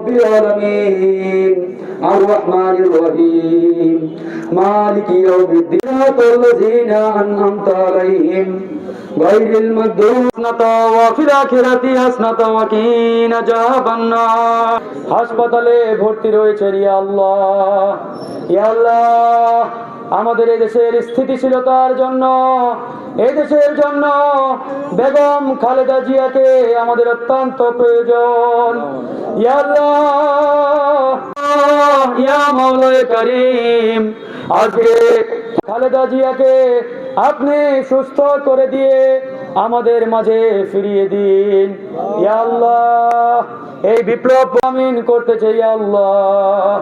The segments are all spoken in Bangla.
رب العالمين الرحمن الرحيم مالك يوم الدين صراط الذين أنعمت عليهم غير المغضوب وفي الآخرة حسنة وقنا عذاب النار হাসপাতালে ভর্তি রয়েছে ইয়া আল্লাহ। ইয়া আল্লাহ, আমাদের দেশের স্থিতিশীলতার জন্য দেশের জন্য বেগম খালেদা জিয়াকে আমাদের অত্যন্ত প্রয়োজন। করিম, আজকে খালেদা জিয়াকে আপনি সুস্থ করে দিয়ে আমাদের মাঝে ফিরিয়ে দিন। আল্লাহ, এই বিপ্লব আমিন করতেছে ইয়া আল্লাহ।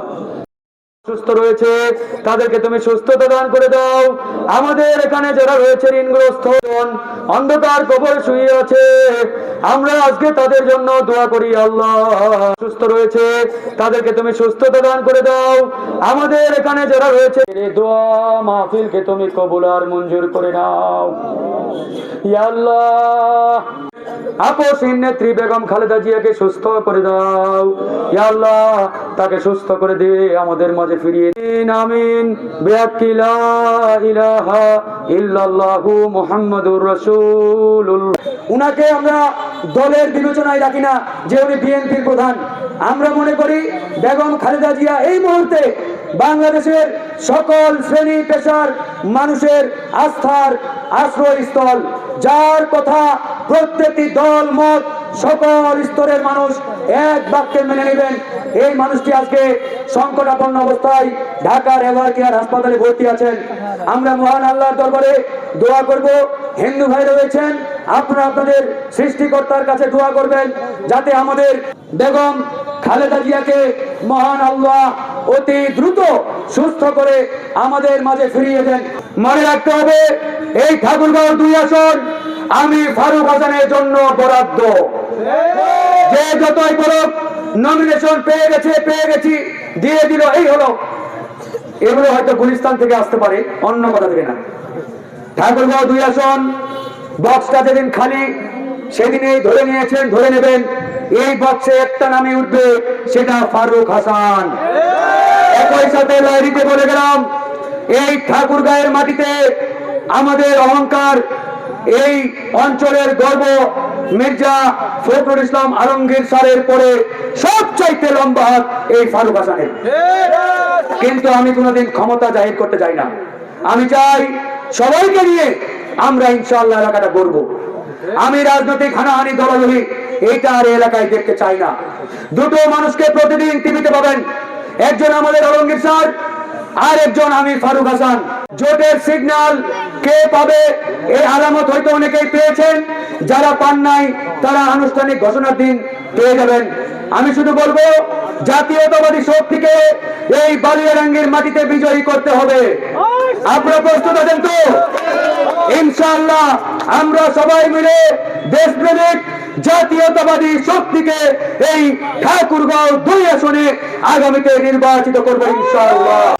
সুস্থ রয়েছে, তাদেরকে তুমি সুস্থতা দান করে দাও। আমাদের এখানে যারা রয়েছে, ঋণগ্রস্ত অন্ধকার শুয়ে আছে, আমরা আজকে তাদের জন্য দোয়া করি আল্লাহ। সুস্থ রয়েছে, তাদেরকে তুমি সুস্থতা দান করে দাও। আমাদের এখানে যারা রয়েছে দোয়া মাহফিলকে তুমি কবুল আর মঞ্জুর করে নাও। বেগম খালেদা জিয়াকে সুস্থ করে দাও। তাকে সুস্থ করে দিয়ে আমাদের মাঝে ফিরিয়ে দিন, আমিন। উনাকে আমরা দলের বিবেচনায় রাখি না, যে উনি বিএনপির প্রধান। আমরা মনে করি বেগম খালেদা জিয়া এই মুহূর্তে বাংলাদেশের সকল শ্রেণি পেশার মানুষের আস্থার আশ্রয়স্থল, যার কথা প্রত্যেকটি দল, মত, সকল স্তরের মানুষ এক বাক্যে মেনে নেবেন। এই মানুষটি আজকে সংকটাপন্ন অবস্থায় ঢাকার এভার কেয়ার হাসপাতালে ভর্তি আছেন। আমরা মহান আল্লাহর দরবারে দোয়া করব। হিন্দু ভাই রয়েছেন, আপনারা আপনাদের সৃষ্টিকর্তার কাছে দোয়া করবেন, যাতে আমাদের বেগম খালেদা জিয়াকে মহান আল্লাহ অতি দ্রুত সুস্থ করে আমাদের মাঝে ফিরিয়ে দেন। মনে রাখতে হবে, এই ঠাকুরগাঁও দুই আসন আমি ফারুক হাসানের জন্য বরাদ্দ। যে যতই বরফ নমিনেশন পেয়ে গেছে, পেয়ে গেছি, দিয়ে দিল, এই হলো। এগুলো হয়তো গুলিস্তান থেকে আসতে পারে, অন্য কথা থেকে না। ঠাকুরগাঁও দুই আসন বক্সটা যেদিন খালি, সেদিনেই ধরে নিয়েছেন, ধরে নেবেন। এই বক্সে একটা নামে উঠবে, সেটা ফারুক হাসান। একই সাথে লাইরিতে বলে গেলাম, এই ঠাকুর গায়ের মাটিতে আমাদের অহংকার, এই অঞ্চলের গর্ব মির্জা ফখরুল ইসলাম আলমগীর স্যারের পরে সবচাইতে লম্বা হাত এই ফারুক হাসানের। কিন্তু আমি কোনোদিন ক্ষমতা জাহির করতে চাই না। আমি চাই সবাইকে নিয়ে আমরা ইনশাআল্লাহ এলাকাটা গড়ব। আমি রাজনৈতিক হানাহানি দলাদলি এইটা আর এলাকায় দেখতে চাই না। দুটো মানুষকে প্রতিদিন টিভিতে পাবেন একজন আমাদের আলমগীর স্যার আর একজন আমি ফারুক হাসান। জোটের সিগন্যাল কে পাবে? এই আলামত হয়তো অনেকেই পেয়েছেন। যারা পান নাই, তারা আনুষ্ঠানিক ঘোষণার দিন পেয়ে যাবেন। আমি শুধু বলব, জাতীয়তাবাদী শক্তিকে এই বালিয়ারাঙ্গের মাটিতে বিজয়ী করতে হবে। আপনারা প্রস্তুত আছেন তো? ইনশাআল্লাহ আমরা সবাই মিলে দেশপ্রেমিক, জাতীয়তাবাদী শক্তিকে এই ঠাকুরগাঁও দুই আসনে আগামীতে নির্বাচিত করব ইনশাআল্লাহ।